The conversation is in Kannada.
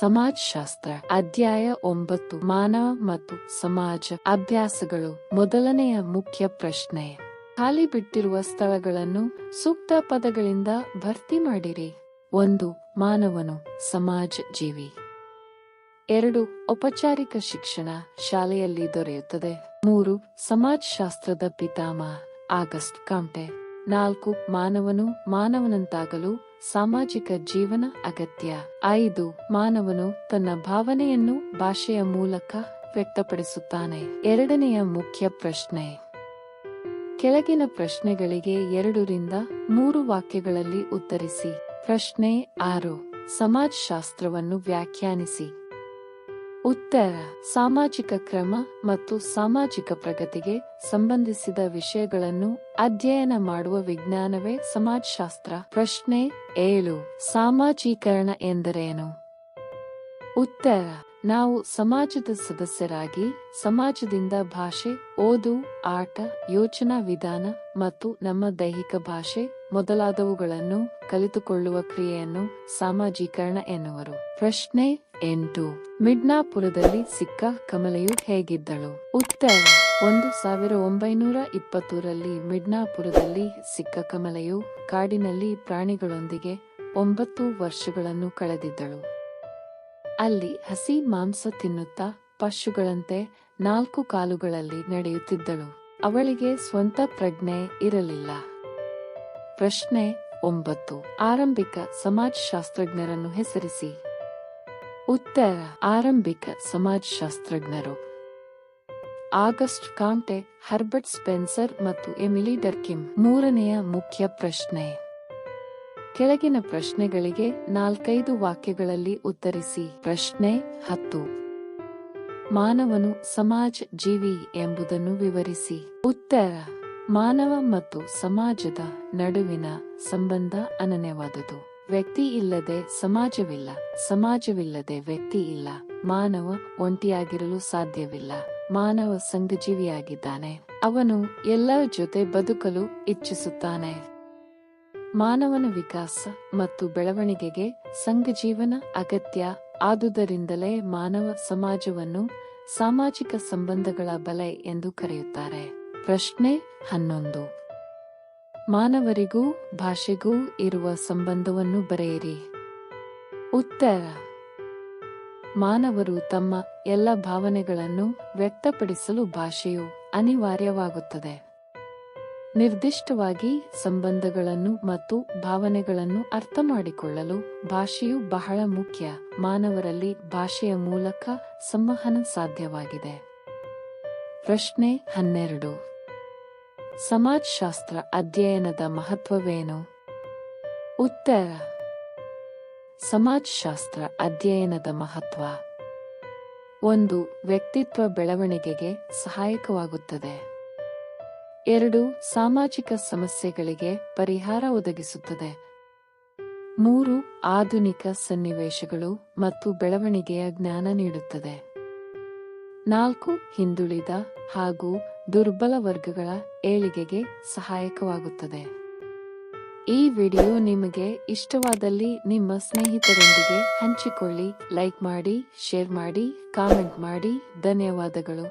ಸಮಾಜಶಾಸ್ತ್ರ. ಅಧ್ಯಾಯ ಒಂಬತ್ತು. ಮಾನವ ಮತ್ತು ಸಮಾಜ ಅಭ್ಯಾಸಗಳು. ಮೊದಲನೆಯ ಮುಖ್ಯ ಪ್ರಶ್ನೆ. ಖಾಲಿ ಬಿಟ್ಟಿರುವ ಸ್ಥಳಗಳನ್ನು ಸೂಕ್ತ ಪದಗಳಿಂದ ಭರ್ತಿ ಮಾಡಿರಿ. ಒಂದು, ಮಾನವನು ಸಮಾಜ ಜೀವಿ. ಎರಡು, ಔಪಚಾರಿಕ ಶಿಕ್ಷಣ ಶಾಲೆಯಲ್ಲಿ ದೊರೆಯುತ್ತದೆ. ಮೂರು, ಸಮಾಜಶಾಸ್ತ್ರದ ಪಿತಾಮಹ. ಆಗಸ್ಟ್ ಕಾಂಟೆ ನಾಲ್ಕು, ಮಾನವನು ಮಾನವನಂತಾಗಲು ಸಾಮಾಜಿಕ ಜೀವನ ಅಗತ್ಯ. ಐದು, ಮಾನವನು ತನ್ನ ಭಾವನೆಯನ್ನು ಭಾಷೆಯ ಮೂಲಕ ವ್ಯಕ್ತಪಡಿಸುತ್ತಾನೆ. ಎರಡನೆಯ ಮುಖ್ಯ ಪ್ರಶ್ನೆ. ಕೆಳಗಿನ ಪ್ರಶ್ನೆಗಳಿಗೆ ಎರಡರಿಂದ ಮೂರು ವಾಕ್ಯಗಳಲ್ಲಿ ಉತ್ತರಿಸಿ. ಪ್ರಶ್ನೆ ಆರು, ಸಮಾಜಶಾಸ್ತ್ರವನ್ನು ವ್ಯಾಖ್ಯಾನಿಸಿ. ಉತ್ತರ, ಸಾಮಾಜಿಕ ಕ್ರಮ ಮತ್ತು ಸಾಮಾಜಿಕ ಪ್ರಗತಿಗೆ ಸಂಬಂಧಿಸಿದ ವಿಷಯಗಳನ್ನು ಅಧ್ಯಯನ ಮಾಡುವ ವಿಜ್ಞಾನವೇ ಸಮಾಜಶಾಸ್ತ್ರ. ಪ್ರಶ್ನೆ ಏಳು, ಸಾಮಾಜೀಕರಣ ಎಂದರೇನು? ಉತ್ತರ, ನಾವು ಸಮಾಜದ ಸದಸ್ಯರಾಗಿ ಸಮಾಜದಿಂದ ಭಾಷೆ, ಓದು, ಆಟ, ಯೋಚನಾ ವಿಧಾನ ಮತ್ತು ನಮ್ಮ ದೈಹಿಕ ಭಾಷೆ ಮೊದಲಾದವುಗಳನ್ನು ಕಲಿತುಕೊಳ್ಳುವ ಕ್ರಿಯೆಯನ್ನು ಸಾಮಾಜೀಕರಣ ಎನ್ನುವರು. ಪ್ರಶ್ನೆ ಎಂಟು. ಮಿಡ್ನಾಪುರದಲ್ಲಿ ಸಿಕ್ಕ ಕಮಲೆಯು ಹೇಗಿದ್ದಳು? ಉತ್ತರ. ಒಂದು ಸಾವಿರ ಒಂಬೈನೂರ ಇಪ್ಪತ್ತೂರಲ್ಲಿ ಮಿಡ್ನಾಪುರದಲ್ಲಿ ಸಿಕ್ಕ ಕಮಲೆಯು ಕಾಡಿನಲ್ಲಿ ಪ್ರಾಣಿಗಳೊಂದಿಗೆ ಒಂಬತ್ತು ವರ್ಷಗಳನ್ನು ಕಳೆದಿದ್ದಳು. ಅಲ್ಲಿ ಹಸಿ ಮಾಂಸ ತಿನ್ನುತ್ತಾ ಪಶುಗಳಂತೆ ನಾಲ್ಕು ಕಾಲುಗಳಲ್ಲಿ ನಡೆಯುತ್ತಿದ್ದಳು. ಅವಳಿಗೆ ಸ್ವಂತ ಪ್ರಜ್ಞೆ ಇರಲಿಲ್ಲ. ಪ್ರಶ್ನೆ ಒಂಬತ್ತು. ಆರಂಭಿಕ ಸಮಾಜಶಾಸ್ತ್ರಜ್ಞರನ್ನು ಹೆಸರಿಸಿ. ಉತ್ತರ, ಆರಂಭಿಕ ಸಮಾಜಶಾಸ್ತ್ರಜ್ಞರು. ಆಗಸ್ಟ್ ಕಾಂಟೆ, ಹರ್ಬರ್ಟ್ ಸ್ಪೆನ್ಸರ್ ಮತ್ತು ಎಮಿಲಿ ಡರ್ಕಿಮ್, ಮೂರನೆಯ ಮುಖ್ಯ ಪ್ರಶ್ನೆ. ಕೆಳಗಿನ ಪ್ರಶ್ನೆಗಳಿಗೆ ನಾಲ್ಕೈದು ವಾಕ್ಯಗಳಲ್ಲಿ ಉತ್ತರಿಸಿ. ಪ್ರಶ್ನೆ ಹತ್ತು. ಮಾನವನು ಸಮಾಜ ಜೀವಿ ಎಂಬುದನ್ನು ವಿವರಿಸಿ. ಉತ್ತರ. ಮಾನವ ಮತ್ತು ಸಮಾಜದ ನಡುವಿನ ಸಂಬಂಧ ಅನನ್ಯವಾದುದು. ವ್ಯಕ್ತಿ ಇಲ್ಲದೆ ಸಮಾಜವಿಲ್ಲ. ಸಮಾಜವಿಲ್ಲದೆ ವ್ಯಕ್ತಿ ಇಲ್ಲ. ಮಾನವ ಒಂಟಿಯಾಗಿರಲು ಸಾಧ್ಯವಿಲ್ಲ. ಮಾನವ ಸಂಘಜೀವಿಯಾಗಿದ್ದಾನೆ. ಅವನು ಎಲ್ಲರ ಜೊತೆ ಬದುಕಲು ಇಚ್ಛಿಸುತ್ತಾನೆ. ಮಾನವನ ವಿಕಾಸ ಮತ್ತು ಬೆಳವಣಿಗೆಗೆ ಸಂಘಜೀವನ ಅಗತ್ಯ. ಆದುದರಿಂದಲೇ ಮಾನವ ಸಮಾಜವನ್ನು ಸಾಮಾಜಿಕ ಸಂಬಂಧಗಳ ಬಲೆ ಎಂದು ಕರೆಯುತ್ತಾರೆ. ಪ್ರಶ್ನೆ ಹನ್ನೊಂದು. ಮಾನವರಿಗೂ ಭಾಷೆಗೂ ಇರುವ ಸಂಬಂಧವನ್ನು ಬರೆಯಿರಿ. ಉತ್ತರ. ಮಾನವರು ತಮ್ಮ ಎಲ್ಲ ಭಾವನೆಗಳನ್ನು ವ್ಯಕ್ತಪಡಿಸಲು ಭಾಷೆಯು ಅನಿವಾರ್ಯವಾಗುತ್ತದೆ. ನಿರ್ದಿಷ್ಟವಾಗಿ ಸಂಬಂಧಗಳನ್ನು ಮತ್ತು ಭಾವನೆಗಳನ್ನು ಅರ್ಥಮಾಡಿಕೊಳ್ಳಲು ಭಾಷೆಯು ಬಹಳ ಮುಖ್ಯ. ಮಾನವರಲ್ಲಿ ಭಾಷೆಯ ಮೂಲಕ ಸಂವಹನ ಸಾಧ್ಯವಾಗಿದೆ. ಪ್ರಶ್ನೆ ಹನ್ನೆರಡು. ಸಮಾಜಶಾಸ್ತ್ರ ಅಧ್ಯಯನದ ಮಹತ್ವವೇನು? ಉತ್ತರ. ಸಮಾಜಶಾಸ್ತ್ರ ಅಧ್ಯಯನದ ಮಹತ್ವ. ಒಂದು, ವ್ಯಕ್ತಿತ್ವ ಬೆಳವಣಿಗೆಗೆ ಸಹಾಯಕವಾಗುತ್ತದೆ. ಎರಡು, ಸಾಮಾಜಿಕ ಸಮಸ್ಯೆಗಳಿಗೆ ಪರಿಹಾರ ಒದಗಿಸುತ್ತದೆ. ಮೂರು, ಆಧುನಿಕ ಸನ್ನಿವೇಶಗಳು ಮತ್ತು ಬೆಳವಣಿಗೆಯ ಜ್ಞಾನ ನೀಡುತ್ತದೆ. ನಾಲ್ಕು, ಹಿಂದುಳಿದ ಹಾಗೂ ದುರ್ಬಲ ವರ್ಗಗಳ ಏಳಿಗೆಗೆ ಸಹಾಯಕವಾಗುತ್ತದೆ. ಈ ವಿಡಿಯೋ ನಿಮಗೆ ಇಷ್ಟವಾದಲ್ಲಿ ನಿಮ್ಮ ಸ್ನೇಹಿತರೊಂದಿಗೆ ಹಂಚಿಕೊಳ್ಳಿ, ಲೈಕ್ ಮಾಡಿ, ಶೇರ್ ಮಾಡಿ, ಕಾಮೆಂಟ್ ಮಾಡಿ. ಧನ್ಯವಾದಗಳು.